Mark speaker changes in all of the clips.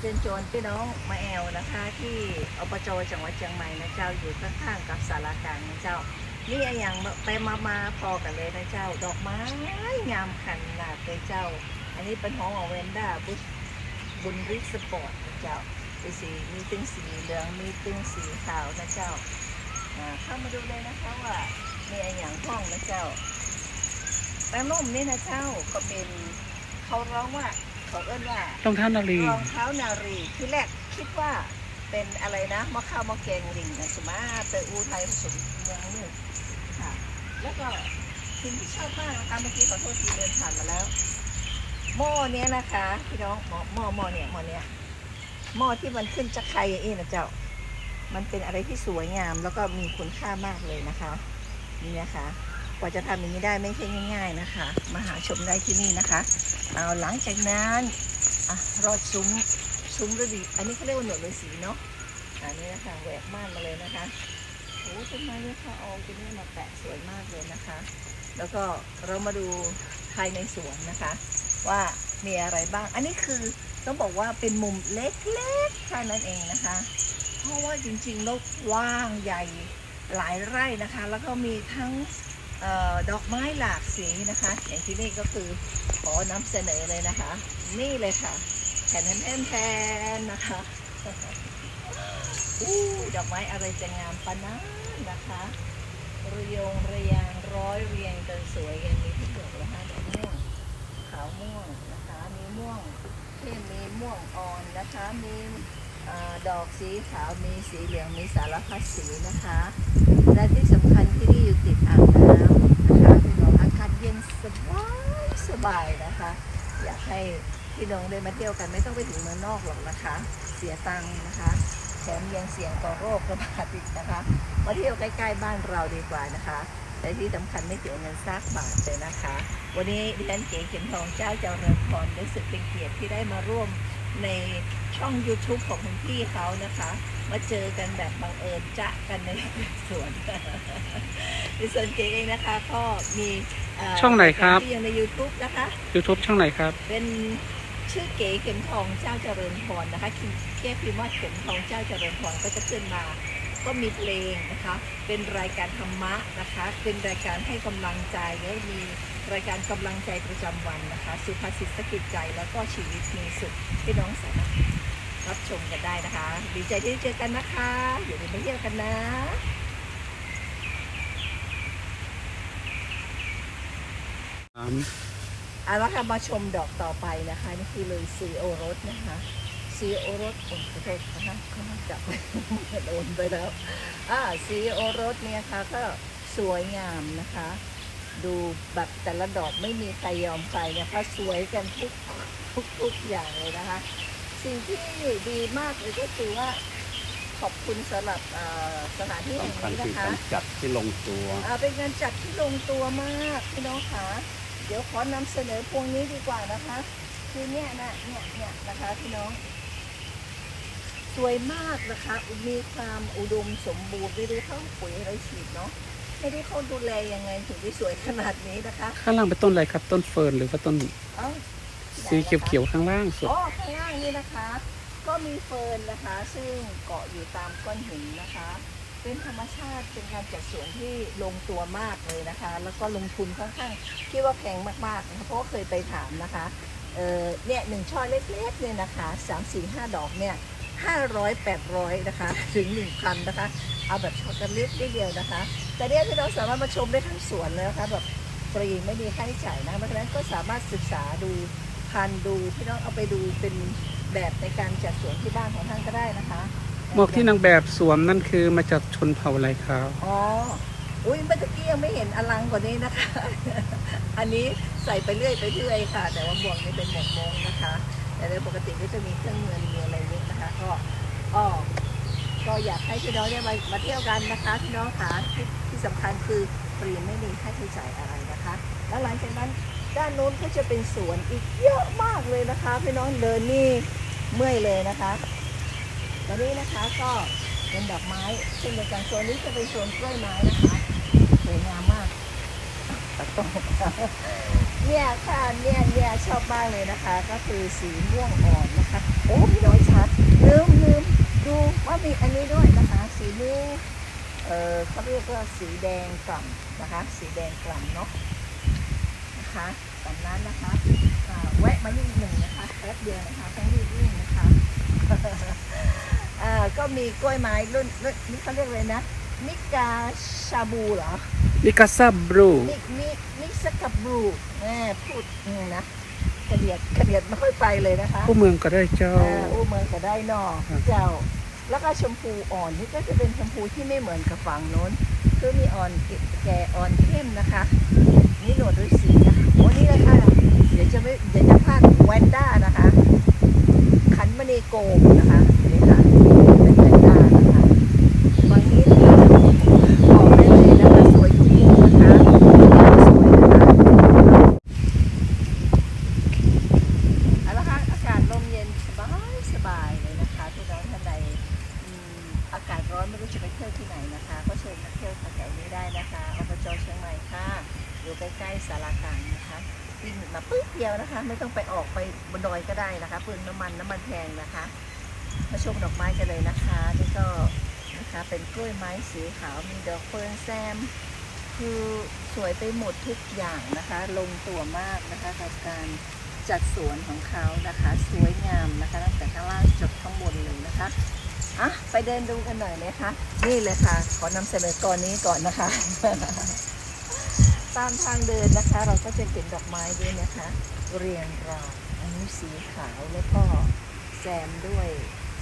Speaker 1: เชิญชวนพี่น้องมาแอลนะคะ ที่อบจจังหวัดเชียงใหม่นะเจ้าอยู่ข้างๆกับสารกลางนะเจ้านี่อะอย่างไปมามาพอกันเลยนะเจ้า ดอกไม้งามขนาดเลยเจ้า อันนี้เป็นของอเวนด้าบุชบุญริสปอร์ตนะเจ้าเป็นสีมีตึงสีเหลืองมีตึงสีขาวนะเจ้าเข้ามาดูเลยนะคะว่ามีอะไรอย่างห้องนะเจ้าแป้งนุ่มนี่นะเจ้าก็เป็นเขาร้องว่า เขาเอิ้นว่า
Speaker 2: รองเท้านาลี
Speaker 1: รองเท้านารีที่แรกคิดว่าเป็นอะไรนะมะข้าวมะแกงลิงนะสมาเตออูไทยผสมเมืองนึ่งค่ะ แล้วก็สิ่งที่ชอบมากนะคะเมื่อกี้ขอโทษทีเดินผ่านมาแล้ว หม้อเนี้ยนะคะพี่น้องหม้อหม้อหม้อเนี่ยหม้อเนี้ยหม้อที่มันขึ้นจะไข่อย่างนี้นะเจ้า มันเป็นอะไรที่สวยงามแล้วก็มีคุณค่ามากเลยนะคะ นี่นะคะ กว่าจะทำอย่างนี้ได้ไม่ใช่ง่าย ๆนะคะ มาหาชมได้ที่นี่นะคะ เอาหลังจากนั้นอะรอดซุ้มซุ้มฤดีอันนี้เขาเรียกว่าหนวดฤาษีเนาะอันนี้นะคะแหวกม่านมาเลยนะคะโอ้ต้นไม้เนี่ยค่ะเอาตรงนี้มาแปะสวยมากเลยนะคะ แล้วก็เรามาดูภายในสวนนะคะ ว่ามีอะไรบ้าง อันนี้คือต้องบอกว่าเป็นมุมเล็กๆแค่นั้นเองนะคะ เพราะว่าจริงๆแล้วกว้างใหญ่หลายไร่นะคะ แล้วก็มีทั้ง ดอกไม้หลากสีนะคะ อย่างที่นี่ก็คือขอนำเสนอเลยนะคะ นี่เลยค่ะแผ่นแผ่นแผ่นนะคะอู้ดอกไม้อะไรจะงามปะนั้นนะคะเรียงเรียงร้อยเรียงจนสวยกันมีทุกดอกเลยค่ะดอกม่วงขาวม่วงนะคะ มีม่วงเข้มมีม่วงอ่อนนะคะ มีดอกสีขาวมีสีเหลืองมีสารพัดสีนะคะ และที่สำคัญที่นี่อยู่ติดอ่างน้ำนะคะพี่น้องอากาศเย็นสบาย สบายนะคะ อยากให้พี่น้องได้มาเที่ยวกันไม่ต้องไปถึงเมืองนอกหรอกนะคะ เสียตังค์นะคะแถมยังเสี่ยงต่อโรคระบาดอีกนะคะมาเที่ยวใกล้ๆบ้านเราดีกว่านะคะแต่ที่สำคัญไม่เสียเงินซากบาทเลยนะคะ วันนี้ดิฉันเก๋เข็มทองเจ้าเจ้าเริญพรรู้สึกเป็นเกียรติที่ได้มาร่วม ในช่อง YouTube ของคุณพี่เขานะคะ มาเจอกันแบบบังเอิญจะกันในสวนในส่วนเก๋เองนะคะก็มีเช่
Speaker 2: องไหนครับ
Speaker 1: ที่อยู่ใน YouTube นะคะ
Speaker 2: YouTube ช่องไหนครับ
Speaker 1: เป็นชื่อเก๋เข็มทองเจ้าเจริญพรนะคะคิเก้พิมพ์ว่าเข็มทองเจ้าเจริญพรก็จะขึ้นมา ก็มีเพลงนะคะ เป็นรายการธรรมะนะคะ เป็นรายการให้กำลังใจแล้วมี รายการกำลังใจประจำวันนะคะ สุภาษิตสะกิดใจแล้วก็ชีวิตมีสุขพี่น้องสามารถรับชมกันได้นะคะ ดีใจที่ได้เจอกันนะคะอย่าลืมมาเที่ยวกันนะเอาละค่ะมาชมดอกต่อไปนะคะนี่คือเลยซีโอรสนะคะซีโอรสโอ้ขอโทษนะคะเขาจับโดนไปแล้วอ่าซีโอรสเนี่ยค่ะก็สวยงามนะคะ ดูแบบแต่ละดอกไม่มีใครยอมใครนะคะสวยกันทุกทุกทุกอย่างเลยนะคะ สิ่งที่ดีมากเลยก็คือว่าขอบคุณสำหรับเอ่อสถานที่แห่ง
Speaker 3: สำคัญ
Speaker 1: นี้
Speaker 3: คือ
Speaker 1: นะคะ
Speaker 3: การจัดที่ลงตัว
Speaker 1: อ่าเป็นงานจัดที่ลงตัวมากพี่น้องคะเดี๋ยวขอนำเสนอพวงนี้ดีกว่านะคะ คือเนี่ยนะเนี่ยเนี่ยนะคะพี่น้อง สวยมากนะคะ มีความอุดมสมบูรณ์ไม่รู้เขาปุ๋ยอะไรฉีดเนาะ ไม่รู้เขาดูแลยังไงถึงได้สวยขนาดนี้นะคะ
Speaker 2: ข้างล่างเป็นต้นอะไรครับ ต้นเฟิร์นหรือว่าต้น
Speaker 1: เอ้า
Speaker 2: สีเขียวๆข้างล่างสุด
Speaker 1: อ๋อข้างล่างนี่นะคะ ก็มีเฟิร์นนะคะ ซึ่งเกาะอยู่ตามก้อนหินนะคะ เป็นธรรมชาติเป็นการจัดสวนที่ลงตัวมากเลยนะคะ แล้วก็ลงทุนค่อนข้างคิดว่าแพงมากๆนะคะเพราะว่าเคยไปถามนะคะเออเนี่ยหนึ่งช่อเล็กๆเนี่ยนะคะสามสี่ห้าดอกเนี่ย ห้าร้อยแปดร้อยนะคะ ถึงหนึ่งพันนะคะ เอาแบบช็อตกันเล็กนิดเดียวนะคะ แต่เนี่ยที่เราสามารถมาชมได้ทั้งสวนเลยนะคะแบบฟรีไม่มีค่าใช้จ่ายนะเพราะฉะนั้นก็สามารถศึกษาดูพันธุ์ดูพี่น้องเอาไปดูเป็นแบบในการจัดสวนที่บ้านของท่านก็ได้นะคะ
Speaker 2: หมวกที่นางแบบสวมนั่นคือมาจากชนเผ่าอะไรครับ
Speaker 1: อ๋ออุ้ยเมื่อกี้ยังไม่เห็นอลังกว่านี้นะคะ อันนี้ใส่ไปเรื่อยไปเรื่อยค่ะ แต่ว่าหมวกนี้เป็นหมวกมงนะคะ แต่โดยปกติก็จะมีเครื่องเงินมีอะไรเยอะนะคะ ก็อ๋อก็อยากให้พี่น้องได้มามาเที่ยวกันนะคะพี่น้องค่ะที่ที่สำคัญคือฟรีไม่มีค่าใช้จ่ายอะไรนะคะ แล้วหลังจากนั้นด้านโน้นก็จะเป็นสวนอีกเยอะมากเลยนะคะพี่น้องเดินนี่เมื่อยเลยนะคะตอนนี้นะคะก็เป็นดอกไม้เช่นเดียวกันโซนนี้จะเป็นโซนกล้วยไม้นะคะสวยงามมากตัดต้นเนี่ยค่ะเนี่ยเนี่ยชอบมากเลยนะคะ ก็คือสีม่วงอ่อนนะคะโอ้พี่น้อยชัดลืมลืมดูว่ามีอันนี้ด้วยนะคะ สีนี้ เออเขาเรียกว่าสีแดงกล่ำนะคะ สีแดงกล่ำเนาะนะคะตามนั้นนะคะอ่าแวะมานิดหนึ่งนะคะแป๊บเดียวนะคะต้องรีบวิ่งนะคะอ่าก็มีกล้วยไม้รุ่นรุ่นนี่เขาเรียกเลยนะ มิกาชาบูเหรอ
Speaker 2: มิกาซาบรู
Speaker 1: มิมิมิสกับบรูแม่พูดอืมนะกระเดียดกระเดียดไม่ค่อยไปเลยนะคะ
Speaker 2: ผู้เมืองก็ได้เจ้า
Speaker 1: อ่าอู้เมืองก็ได้นอ
Speaker 2: ครับ
Speaker 1: เจ้า แล้วก็ชมพูอ่อนนี่ก็จะเป็นชมพูที่ไม่เหมือนกับฝั่งโน้น คือมีอ่อนแก่อ่อนเข้มนะคะ นี่โหนวดด้วยสีนะคะโอ้นี่เลยค่ะเดี๋ยวจะไม่เดี๋ยวจะพลาดแวนด้านะคะ ขันมณีโกมนะคะนี่ค่ะเป็นแวนด้านะคะฝั่งนี้นะคะบอกได้เลยนะคะสวยทุกมุมนะคะสวยนะคะเอาละค่ะอากาศลมเย็นสบายสบายเลยนะคะที่น้องท่านใดอืมอากาศร้อนไม่รู้จะไปเที่ยวที่ไหนนะคะ ก็เชิญมาเที่ยวแถวๆนี้ได้นะคะอบจเชียงใหม่ค่ะ อยู่ใกล้ๆสารกลางนะคะวิ่งมาปึ๊บเดียวนะคะ ไม่ต้องไปออกไปบนดอยก็ได้นะคะเปลืองน้ำมันน้ำมันแพงนะคะ มาชมดอกไม้กันเลยนะคะนี่ก็นะคะเป็นกล้วยไม้ สีขาวมีดอกเฟิร์นแซม คือสวยไปหมดทุกอย่างนะคะ ลงตัวมากนะคะกับการจัดสวนของเขานะคะ สวยงามนะคะตั้งแต่ข้างล่างจนข้างบนเลยนะคะอะไปเดินดูกันหน่อยนะคะ นี่เลยค่ะ ขอนำเสนอก่อนนี้ก่อนนะคะ ตามทางเดินนะคะ เราก็จะเห็นดอกไม้ด้วยนะคะ เรียงรายอันนี้สีขาวแล้วก็แซมด้วย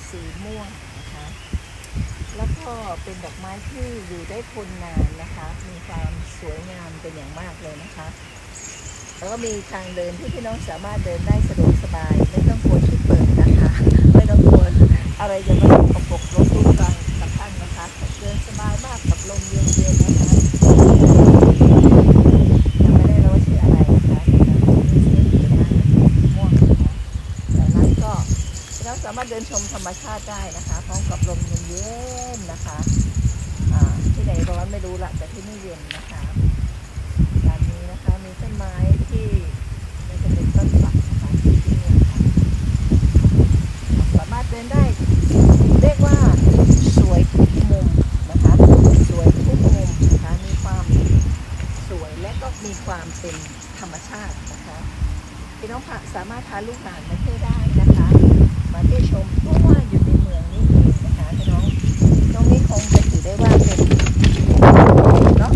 Speaker 1: สีม่วงนะคะ แล้วก็เป็นดอกไม้ที่อยู่ได้ทนนานนะคะ มีความสวยงามเป็นอย่างมากเลยนะคะ แล้วก็มีทางเดินที่พี่น้องสามารถเดินได้สะดวกสบาย ไม่ต้องกลัวที่เปิดนะคะไม่ต้องกลัวอะไรจะมาสกปกรบกวนกลางกับท่านนะคะเดินสบายมากกับลมเย็นๆนะคะยังไม่ได้รู้ว่าชื่ออะไรนะคะแต่ชื่อนะม่วงนะคะจากนั้นก็ เราสามารถเดิน ชมธรรมชาติได้นะคะพร้อมกับลมเย็นๆนะคะที่ไหนร้อนไม่รู้ละแต่ที่นี่เย็นนะคะด้านนี้นะคะมีต้นไม้ที่มันจะเป็นต้นสักนะคะที่นี่นะคะสามารถเดินได้เรียกว่าสวยทุกมุมนะคะสวยทุกมุมนะคะมีความสวยและก็มีความเป็นธรรมชาตินะคะพี่น้องสามารถพาลูกหลานมาเที่ยวได้นะคะ มาเที่ยวชมเพราะว่าอยู่ในเมืองนี่เองนะคะพี่น้องตรงนี้คงจะถือได้ว่าเป็นเนาะ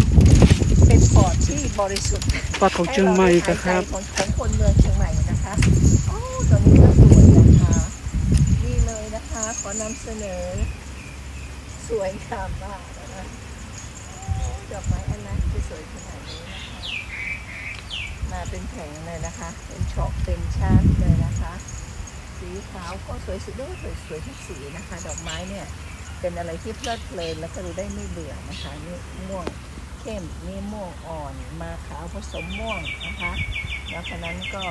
Speaker 1: เป็นพอร์ตที่บริสุทธิ์
Speaker 2: ปอดของเชียงใหม่นะครับ
Speaker 1: ของของคนเมืองเชียงใหม่นะคะโอ้ตัวนี้ก็สวยนะคะนี่เลยนะคะ ขอนำเสนอ สวยงามมากนะคะโอ้ดอกไม้อันนั้นจะสวยขนาดนี้นะคะมาเป็นแผงเลยนะคะ เป็นช็อปเป็นชั้นเลยนะคะ สีขาวก็สวยสุดด้วยสวยสวยทุกสีนะคะ ดอกไม้เนี่ย เป็นอะไรที่เพลิดเพลินแล้วก็ดูได้ไม่เบื่อนะคะนี่ม่วง เข้มนี่ม่วงอ่อน มาขาวผสมม่วงนะคะ แล้วฉะนั้นก็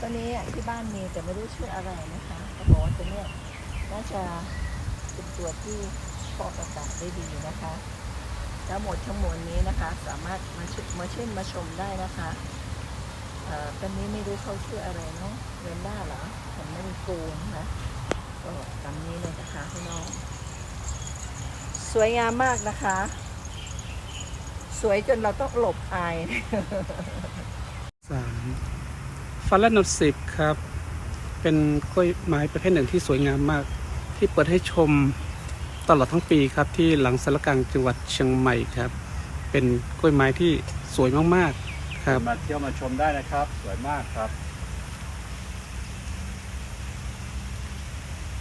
Speaker 1: ตัวนี้ที่บ้านมีแต่ไม่รู้ชื่ออะไรนะคะก็บอกว่าตัวเนี้ยน่าจะเป็นตัวที่ฟอกอากาศได้ดีนะคะแล้วหมดทั้งมวลนี้นะคะสามารถมาชมาชื่นมาชมได้นะคะเอ่อตอนนี้ไม่รู้เขาชื่ออะไรเนาะเวนด้าเหรอผมไม่มีกูนะก็ตามนี้เลยนะคะพี่น้อง สวยงามมากนะคะ วยจนเราต้องหลบอาย
Speaker 2: สามฟันและนดสิบครับ เป็นกล้วยไม้ประเภทหนึ่งที่สวยงามมาก ที่เปิดให้ชมตลอดทั้งปีครับที่หลังสารกลางจังหวัดเชียงใหม่ครับ เป็นกล้วยไม้ที่สวยมากๆครับ
Speaker 3: มาเที่ยวมาชมได้นะครับ สวยมากครับ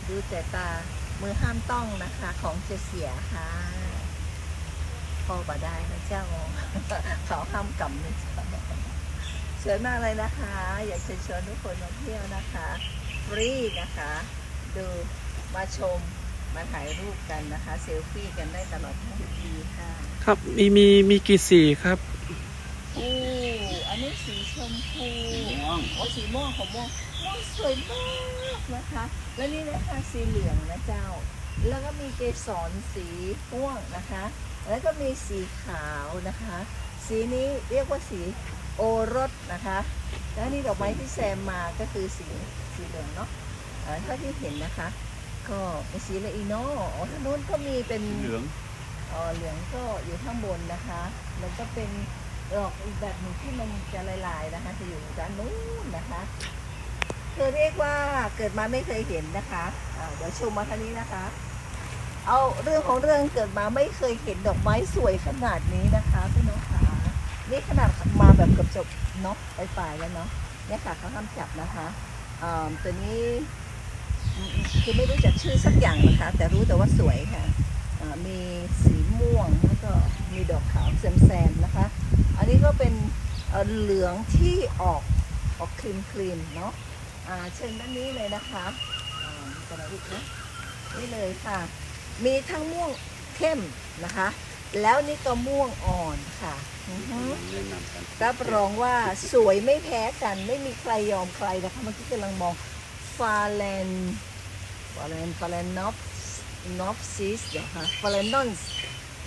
Speaker 1: ดูแต่ตามือห้ามต้องนะคะของจะเสียค่ะ พอบ่ได้นะเจ้าเขาห้ามกำนะเจ้าสวยมากเลยนะคะ อยากเชิญชวนทุกคนมาเที่ยวนะคะฟรีนะคะ ดูมาชมมาถ่ายรูปกันนะคะ เซลฟี่กันได้ตลอดทั้งปีค่ะ
Speaker 2: ครับมีมีมีกี่สีครับ
Speaker 1: อู้อันนี้สีชมพู
Speaker 3: ม่วง
Speaker 1: โอ้สีม่วงของม่วงม่วงสวยมากนะคะ แล้วนี่นะคะสีเหลืองนะเจ้า แล้วก็มีเกสรสีม่วงนะคะ แล้วก็มีสีขาวนะคะ สีนี้เรียกว่าสีโอรสนะคะ แล้วนี่ดอกไม้ที่แซมมาก็คือสีสีเหลืองเนาะอ่าถ้าที่เห็นนะคะ ก็เป็นสีละอีโนอ๋อทางโน้นก็มีเป็น
Speaker 3: เหลือง
Speaker 1: เอ่อเหลืองก็อยู่ข้างบนนะคะแล้วก็เป็นดอกอีกแบบหนึ่งที่มันจะลายๆนะคะ จะอยู่ด้านนู้นนะคะคือเรียกว่าเกิดมาไม่เคยเห็นนะคะอ่าเดี๋ยวชมมาทางนี้นะคะ เอาเรื่องของเรื่องเกิดมาไม่เคยเห็นดอกไม้สวยขนาดนี้นะคะพี่น้องขานี่ขนาดมาแบบเกือบจบเนาะปลายๆแล้วเนาะเนี่ยค่ะเขาห้ามจับนะคะตัวนี้คือไม่รู้จักชื่อสักอย่างนะคะแต่รู้แต่ว่าสวยค่ะมีสีม่วงแล้วก็มีดอกขาวแซมๆนะคะ อันนี้ก็เป็นเหลืองที่ออกออกครีมครีมๆเนาะเชิญด้านนี้เลยนะคะกระดาษอีกนะนี่เลยค่ะ มีทั้งม่วงเข้มนะคะ แล้วนี่ก็ม่วงอ่อนค่ะอือฮึ
Speaker 3: แนะนำกัน
Speaker 1: รับรองว่าสวยไม่แพ้กันไม่มีใครยอมใครนะคะเมื่อกี้กำลังมองฟาเลนฟาเลนฟาเลนนอฟนอฟซิสเดี๋ยวค่ะฟาเลนนอนส์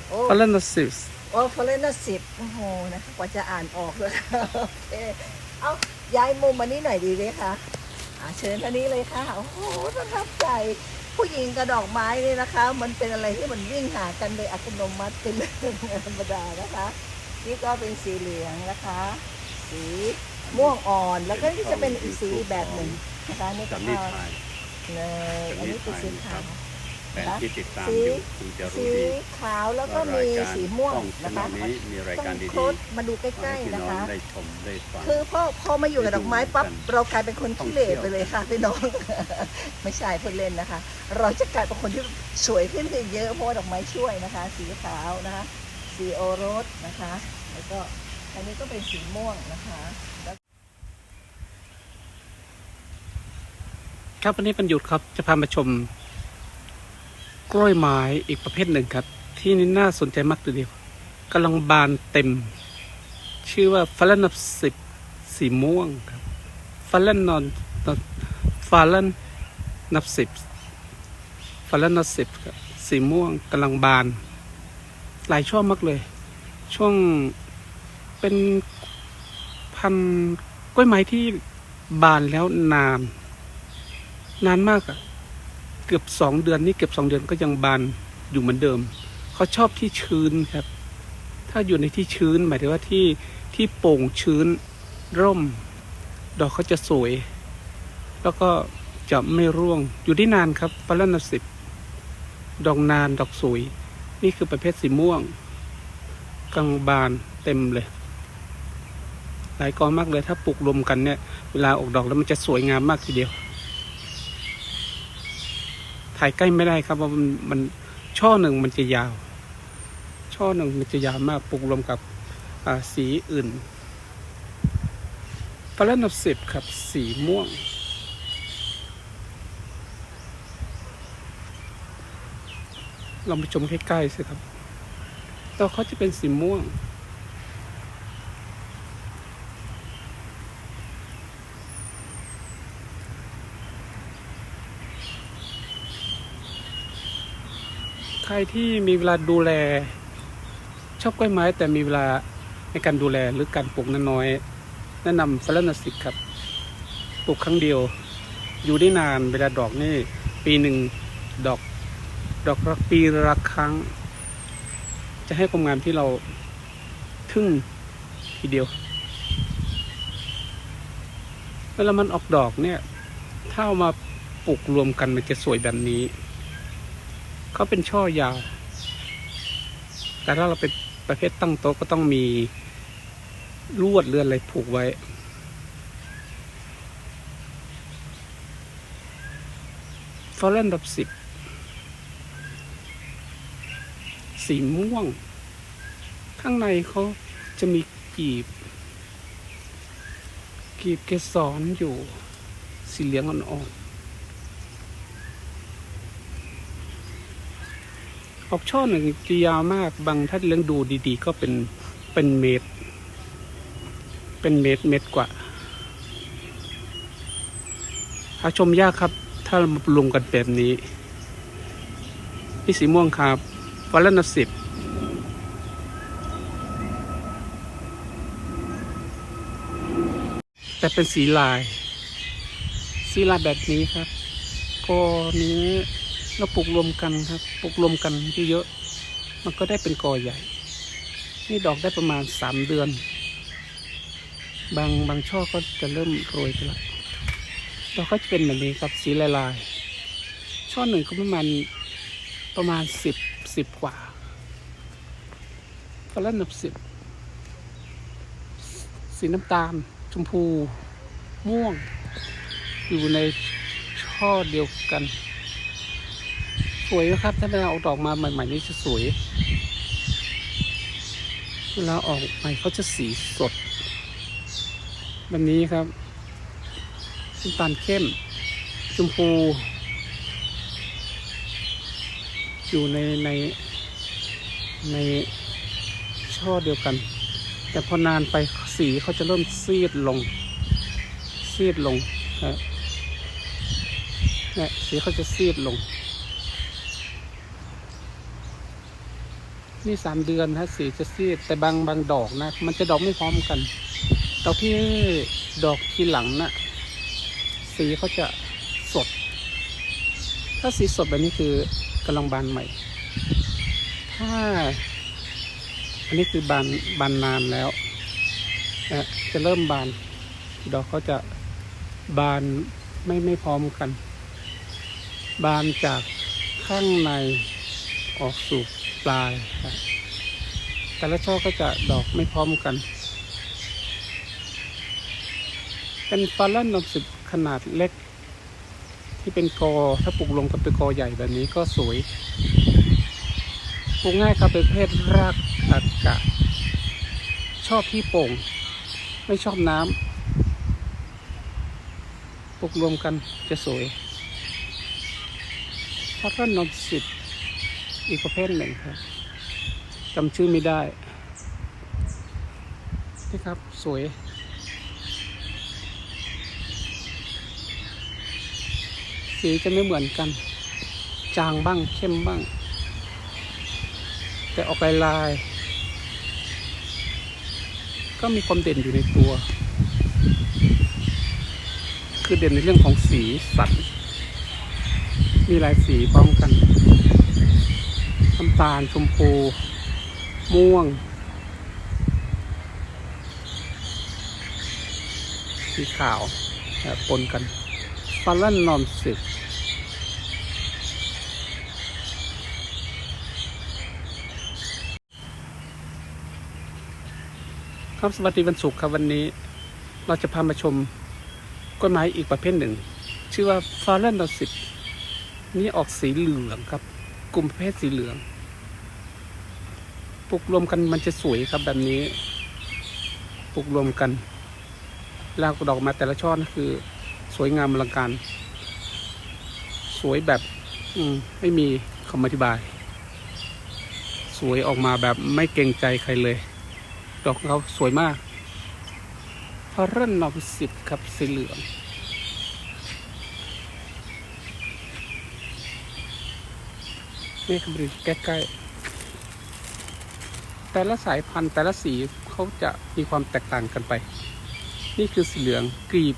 Speaker 1: โอ้
Speaker 2: ฟัลเลนซิส
Speaker 1: โอ้ฟาเลนนอสิบโอ้โหนะคะกว่าจะอ่านออกเลยค่ะโอเคเอาย้ายมุมมานี่หน่อยดีไหมคะอ่าเชิญท่านนี้เลยค่ะ โอ้โหประทับใจ ผู้หญิงกับดอกไม้นี่นะคะ มันเป็นอะไรที่มันวิ่งหากันโดยอัตโนมัติเป็นเรื่องธรรมดานะคะ นี่ก็เป็นสีเหลืองนะคะ สีม่วงอ่อนแล้วก็นี่จะเป็นอีกสีแบบหนึ่งนะคะนี่ก็
Speaker 3: จำนี่
Speaker 1: เอา
Speaker 3: ถ่าย
Speaker 1: เลยอันนี้เป็นสีขาว
Speaker 3: แฟนที่ติดตาม
Speaker 1: สี
Speaker 3: อยู่คงจะรู้
Speaker 1: สี
Speaker 3: ดี
Speaker 1: ขาวแล้วก็
Speaker 3: ว่า
Speaker 1: มี
Speaker 3: รายการ
Speaker 1: สีม่วง
Speaker 3: ช่อง
Speaker 1: นะคะ
Speaker 3: ช่องนี้มีรายการดี
Speaker 1: โคตมาดูใก
Speaker 3: ๆให้
Speaker 1: ล้
Speaker 3: พี่
Speaker 1: ๆนะ
Speaker 3: น้อง
Speaker 1: คะ
Speaker 3: ได้ชมได้ฟัง
Speaker 1: คือพอพอมาอยู่กับดอกไม้ปั๊บ
Speaker 3: ได้ดูกัน
Speaker 1: เรากลายเป็นคน
Speaker 3: ท่อง
Speaker 1: ขี้
Speaker 3: เที่
Speaker 1: เห
Speaker 3: ยว
Speaker 1: ร่ไปเลยค่ะพี่น้อง ไม่ใช่พูดเล่นนะคะ เราจะกลายเป็นคนที่สวยขึ้นไปเยอะเพราะว่าดอกไม้ช่วยนะคะ สีขาวนะคะ สีโอรสนะคะ แล้วก็อันนี้ก็เป็นสีม่วงนะคะแล้ว
Speaker 2: ครับวันนี้เป็นหยุดครับจะพามาชม กล้วยไม้อีกประเภทหนึ่งครับ ที่นี่น่าสนใจมากทีเดียวกำลังบานเต็ม ชื่อว่าฟาลนับสิบสีม่วงครับฟาลนอนฟาลนนับสิบฟาลนับสิบครับสีม่วงกำลังบาน หลายช่วงมากเลย ช่วงเป็นพันกล้วยไม้ที่บานแล้วนาน นานมากอะ เกือบสองเดือนนี่เกือบสองเดือนก็ยังบานอยู่เหมือนเดิม เขาชอบที่ชื้นครับ ถ้าอยู่ในที่ชื้นหมายถึงว่าที่ที่โป่งชื้นร่ม ดอกเขาจะสวย แล้วก็จะไม่ร่วงอยู่ได้นานครับฟาลนสิบดอกนานดอกสวย นี่คือประเภทสีม่วงกลางบานเต็มเลย หลายกอมากเลยถ้าปลูกรวมกันเนี่ย เวลาออกดอกแล้วมันจะสวยงามมากทีเดียว ถ่ายใกล้ไม่ได้ครับว่ามันมันช่อหนึ่งมันจะยาว ช่อหนึ่งมันจะยาวมากปลูกรวมกับสีอื่นฟาลนับสิบครับสีม่วง ลองไปชมใกล้ๆสิครับดอกเขาจะเป็นสีม่วง ใครที่มีเวลาดูแล ชอบกล้วยไม้ แต่มีเวลาในการดูแลหรือการปลูกน้อยๆแนะนำฟลนาสิกครับปลูกครั้งเดียว อยู่ได้นานเวลาดอกนี่ ปีหนึ่งดอกดอกละปีละครั้ง จะให้ความงามที่เราทึ่งทีเดียวเวลามันออกดอกเนี่ย ถ้าเอามาปลูกรวมกันมันจะสวยแบบนี้ เขาเป็นช่อยาว แต่ถ้าเราเป็นประเภทตั้งโต๊ะก็ต้องมีลวดเรือนอะไรผูกไว้ ฟอลเลนดับสิบ สีม่วง ข้างในเขาจะมีกีบ กีบเกสรอยู่ สีเหลืองอ่อนๆ ออกช่อหนึ่งจะยาวมากบางถ้าเลี้ยงดูดีๆ ก็เป็นเป็นเมตร เป็นเมตรเมตรกว่าหาชมยากครับ ถ้าเรามาปรุงกันแบบนี้นี่สีม่วงครับวันละนสิบแต่เป็นสีลาย สีลายแบบนี้ครับกอนี้ เราปลูกรวมกันครับ ปลูกรวมกันเยอะๆมันก็ได้เป็นกอใหญ่ นี่ดอกได้ประมาณสามเดือน บางบางช่อก็จะเริ่มโรยไปแล้วดอกก็จะเป็นแบบนี้ครับสีลายลายๆช่อหนึ่งก็ประมาณประมาณสิบสิบกว่าก็แล้วนับสิบสีน้ำตาล ชมพู ม่วง อยู่ในช่อเดียวกัน สวยนะครับ ถ้าเราเอาดอกมาใหม่ๆนี่จะสวย เวลาออกใหม่เขาจะสีสดแบบนี้ครับน้ำตาลเข้ม ชมพู อยู่ในในในช่อเดียวกัน แต่พอนานไปสีเขาจะเริ่มซีดลง ซีดลงนะเนี่ยสีเขาจะซีดลง นี่สามเดือนฮะสีจะซีดแต่บางบางดอกนะ มันจะดอกไม่พร้อมกันดอกที่ดอกที่หลังนะ่ะสีเขาจะสด ถ้าสีสดแบบนี้คือกำลังบานใหม่ ถ้า อันนี้คือบานบานนานแล้วจะเริ่มบาน ดอกเขาจะบานไม่ไม่พร้อมกัน บานจากข้างในออกสู่ ปลายครับแต่ละช่อก็จะดอกไม่พร้อมกัน เป็นฟาลันนมสิบขนาดเล็ก ที่เป็นกอถ้าปลูกลงกับเป็นกอใหญ่แบบนี้ก็สวยปลูกง่ายครับเป็นเพศรากอากาศชอบที่โป่ง ไม่ชอบน้ำปลูกรวมกันจะสวยพัทรนมสิบ อีกประเภทหนึ่งครับจำชื่อไม่ได้ นี่ครับสวย สีจะไม่เหมือนกัน จางบ้างเข้มบ้าง แต่ออกลายลาย ก็มีความเด่นอยู่ในตัว คือเด่นในเรื่องของสีสันมีหลายสีพร้อมกัน น้ำตาลชมพู ม่วง สีขาวปนกันฟาลันนอมสิบครับสวัสดีวันศุกร์ครับวันนี้ เราจะพามาชมต้นไม้อีกประเภทหนึ่ง ชื่อว่าฟาเรนดอสิบนี่ออกสีเหลืองครับ กลุ่มประเภทสีเหลือง ปลูกรวมกันมันจะสวยครับแบบนี้ ปลูกรวมกันลากดอกมาแต่ละช่อนะคือ สวยงามอลังการ สวยแบบ อืมไม่มีคำอธิบาย สวยออกมาแบบไม่เกรงใจใครเลย ดอกเขาสวยมากพารันนอมสิบครับสีเหลือง นี่ครับดูใกล้ๆ แต่ละสายพันธุ์แต่ละสีเขาจะมีความแตกต่างกันไป นี่คือสีเหลืองกรีบ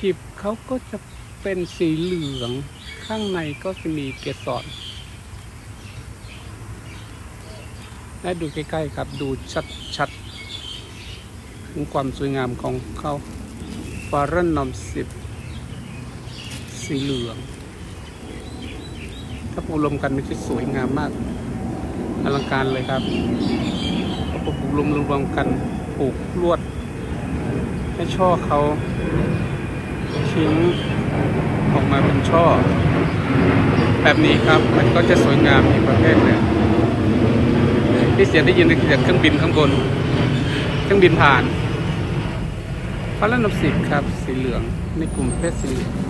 Speaker 2: กรีบเขาก็จะเป็นสีเหลืองข้างในก็จะมีเกสรและดูใกล้ๆครับดูชัดๆถึงความสวยงามของเขาฟารันนอมสิบสีเหลือง ถ้าปลูกรวมกันมันจะสวยงามมากอลังการเลยครับถ้าปลูกรวมรวมกันปลูกลวด ให้ช่อเขาทิ้งออกมาเป็นช่อ แบบนี้ครับมันก็จะสวยงามอีกประเภทหนึ่งที่เสียงได้ยินเสียงเครื่องบินข้างบนเครื่องบินผ่านฟ้าละนบสิบครับ สีเหลืองในกลุ่มเพศสีเหลือง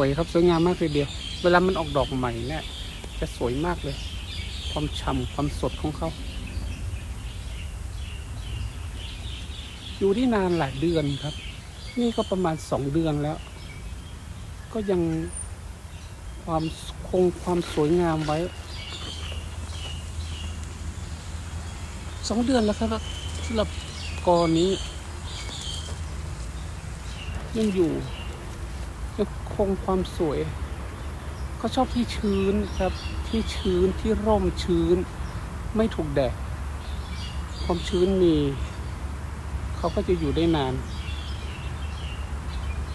Speaker 2: วยครับสวยงามมากเลยเดียว เวลามันออกดอกใหม่เนี่ยจะสวยมากเลย ความฉ่ำความสดของเขาอยู่ที่นานหลายเดือนครับ นี่ก็ประมาณสองเดือนแล้ว ก็ยังความคงความสวยงามไว้สองเดือนแล้วครับสำหรับกอนี้ยังอยู่ ยังคงความสวย เขาชอบที่ชื้นครับ ที่ชื้นที่ร่มชื้น ไม่ถูกแดด ความชื้นมี เขาก็จะอยู่ได้นาน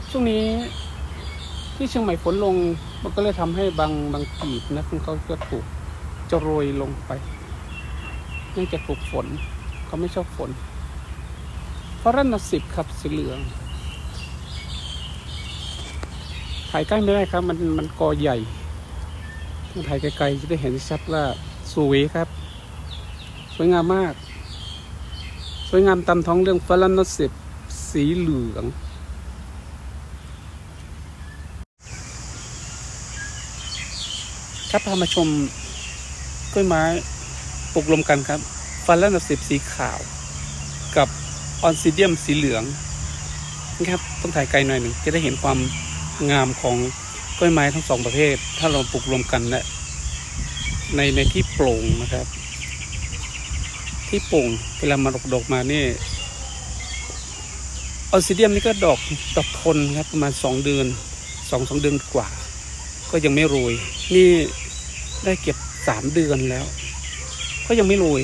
Speaker 2: ช่วงนี้ที่เชียงใหม่ฝนลง มันก็เลยทำให้บางบางกีบนะของเขาจะถูกจะโรยลงไปเนื่องจากถูกฝนเขาไม่ชอบฝนเพราะรันสิบครับสีเหลือง ถ่ายใกล้ไม่ได้ครับ มันมันกอใหญ่ถ้าถ่ายไกลๆจะได้เห็นชัดว่าสวยครับ สวยงามมาก สวยงามตามท้องเรื่องฟลันนสิบสีเหลืองครับพามาชมกล้วยไม้ปลูกรวมกันครับฟลันนสิบสีขาว กับออนซิเดียมสีเหลืองนะครับต้องถ่ายไกลหน่อยหนึ่งจะได้เห็นความ งามของกล้วยไม้ทั้งสองประเภท ถ้าเราปลูกรวมกันนะในในที่โปร่งนะครับ ที่โปร่งเวลามาดอกดอกมานี่ออซิเดียมนี่ก็ดอกดอกทนครับประมาณสองเดือนสองสองเดือนกว่า ก็ยังไม่โรยนี่ได้เก็บสามเดือนแล้ว ก็ยังไม่โรย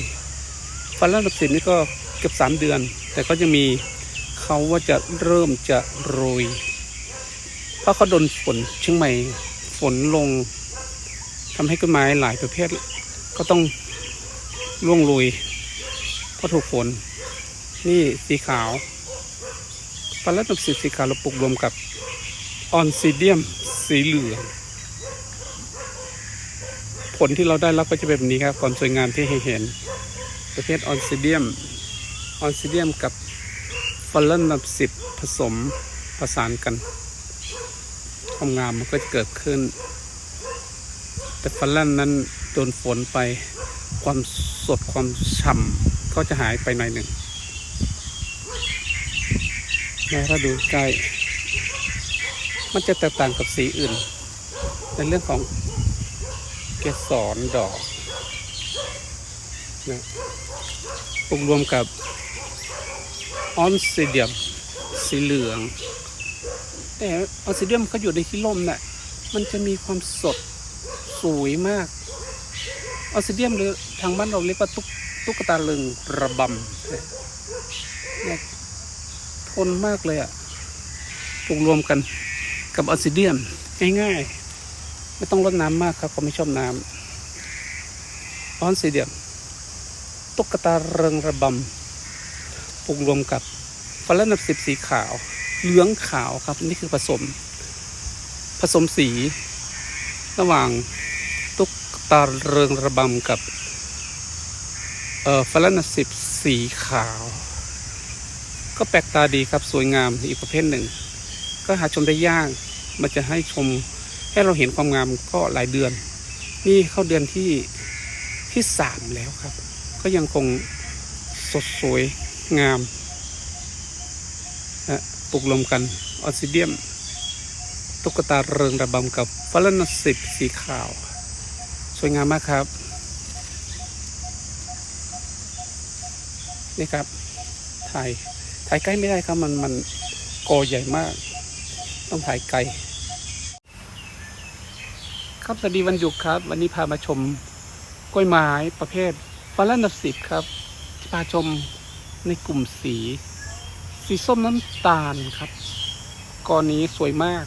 Speaker 2: ฟันล่าดับสิบนี่ก็เกือบสามเดือน แต่ก็ยังมีเขาว่าจะเริ่มจะโรย ราะเขาโดนฝนเชียงใหม่ฝนลงทำให้ต้นไม้หลายประเภท ก็ต้องร่วงโรยเพราะถูกฝน นี่สีขาวฟันล่าดับสิบสีขาวเราปลูกรวมกับออนซิเดียมสีเหลืองผลที่เราได้รับก็จะเป็นแบบนี้ครับความสวยงามที่เห็น ประเภทออนซิเดียม ออนซิเดียมกับฟอลเลนนับสิบผสมประสานกัน ความงามมันก็จะเกิดขึ้น แต่ฟอลเลนนั้นโดนฝนไปความสดความฉ่ำก็จะหายไปหน่อยหนึ่งแม้ถ้าดูใกล้มันจะแตกต่างกับสีอื่น ในเรื่องของเกสรดอกนะปกรวมกับออนซิเดียมสีเหลือง แต่ออนซิเดียมเขาอยู่ในที่ร่มน่ะมันจะมีความสดสวยมาก ออนซิเดียมหรือทางบ้านเราเรียกว่าตุ๊กตุ๊กตาลึงระบำนะเนี่ยทนมากเลยอะ่ะปลูกรวมกันกับออนซิเดียมง่ายๆ ไม่ต้องรดน้ำมากครับเขาไม่ชอบน้ำออนซีเดียมตุ๊กตาเริงระบำปลูกรวมกับฟลานับสิบสีขาว เหลืองขาวครับ นี่คือผสม ผสมสี ระหว่างตุ๊กตาเริงระบำกับเอ่อฟลานับสิบสีขาว ก็แปลกตาดีครับสวยงามอีกประเภทหนึ่ง ก็หาชมได้ยาก มันจะให้ชมให้เราเห็นความงามก็หลายเดือน นี่เข้าเดือนที่ที่สามแล้วครับ ก็ยังคงสดสวยงามนะ ปลูกรวมกันออซิเดียม ตุ๊กตาเริงระบำกับฟลนสิบสีขาว สวยงามมากครับ นี่ครับ ถ่าย ถ่ายใกล้ไม่ได้ครับ มันมันกอใหญ่มาก ต้องถ่ายไกล ครับสวัสดีวันหยุดครับ วันนี้พามาชมกล้วยไม้ประเภทฟลันดัสิบครับพาชมในกลุ่มสี สีส้มน้ำตาลครับกอนี้สวยมาก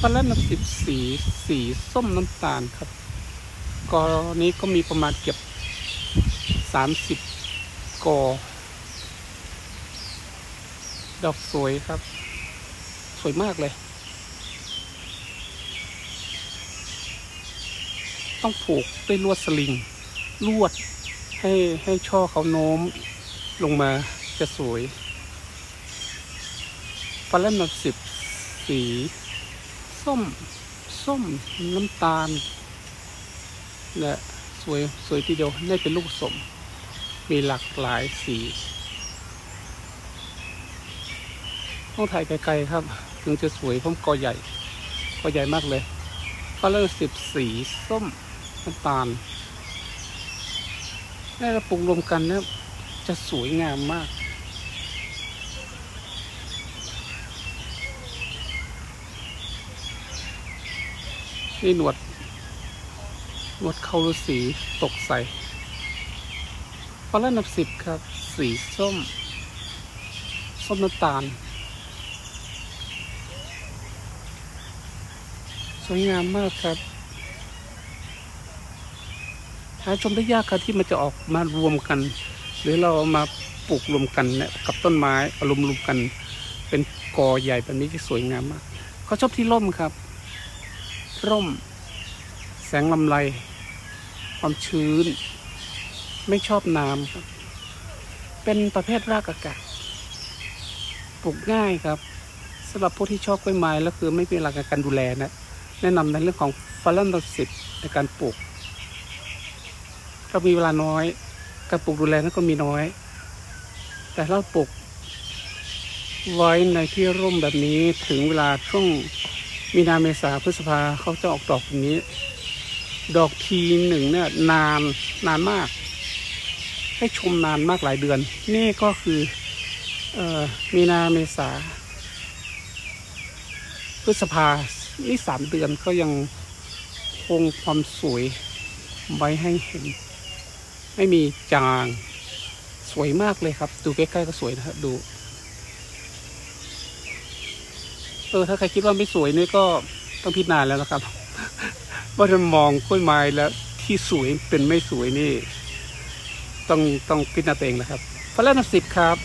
Speaker 2: ฟาลันดับสิบสีสีส้มน้ำตาลครับกอนี้ก็มีประมาณเกือบสามสิบกอ ดอกสวยครับ สวยมากเลย ต้องผูกด้วยลวดสลิง ลวดให้ให้ช่อเขาโน้มลงมาจะสวยฟาเลนมาสิบสี ส้ม ส้มน้ำตาลและสวยสวยทีเดียวได้เป็นลูกสม มีหลากหลายสี ต้องถ่ายไกลๆครับ ถึงจะสวยเพราะกอใหญ่ กอใหญ่มากเลยฟฟ้าละสิบสี ส้มน้ำตาล นี่เราปลูกรวมกันนี่ยจะสวยงามมาก นี่หนวด หนวดเขาฤาษีตกใส่ฟ้าละนับสิบครับ สีส้ม ส้มน้ำตาล สวยงามมากครับ หาชมได้ยากครับที่มันจะออกมารวมกัน หรือเราเอามาปลูกรวมกันเนี่ยกับต้นไม้อารวมรวมกัน เป็นกอใหญ่แบบนี้ที่สวยงามมากเขาชอบที่ร่มครับ ร่ม แสงลำไรความชื้น ไม่ชอบน้ำครับเป็นประเภทรากอากาศปลูกง่ายครับสำหรับผู้ที่ชอบกล้วยไม้แล้วคือไม่มีหลักการดูแลนะแนะนำในเรื่องของฟาลันดสิบในการปลูก เรามีเวลาน้อย การปลูกดูแลนั้นก็มีน้อย แต่เราปลูกไว้ในที่ร่มแบบนี้ถึงเวลาช่วงมีนาเมษาพฤษภาเขาจะออกดอกแบบนี้ ดอกทีหนึ่งเนี่ยนานนานมาก ให้ชมนานมากหลายเดือน นี่ก็คือออมีนาเมษาพฤษภานี่สามเดือนก็ยังคงความสวยไว้ให้เห็น ไม่มีจางสวยมากเลยครับ ดูใกล้ๆก็สวยนะครับดู เออถ้าใครคิดว่าไม่สวยนี่ก็ต้องพิจารณาแล้วนะครับ ว่าจะมองกล้วยไม้แล้วที่สวยเป็นไม่สวยนี่ ต้องต้องพิจารณาเองนะครับฟาแลนสิบครับ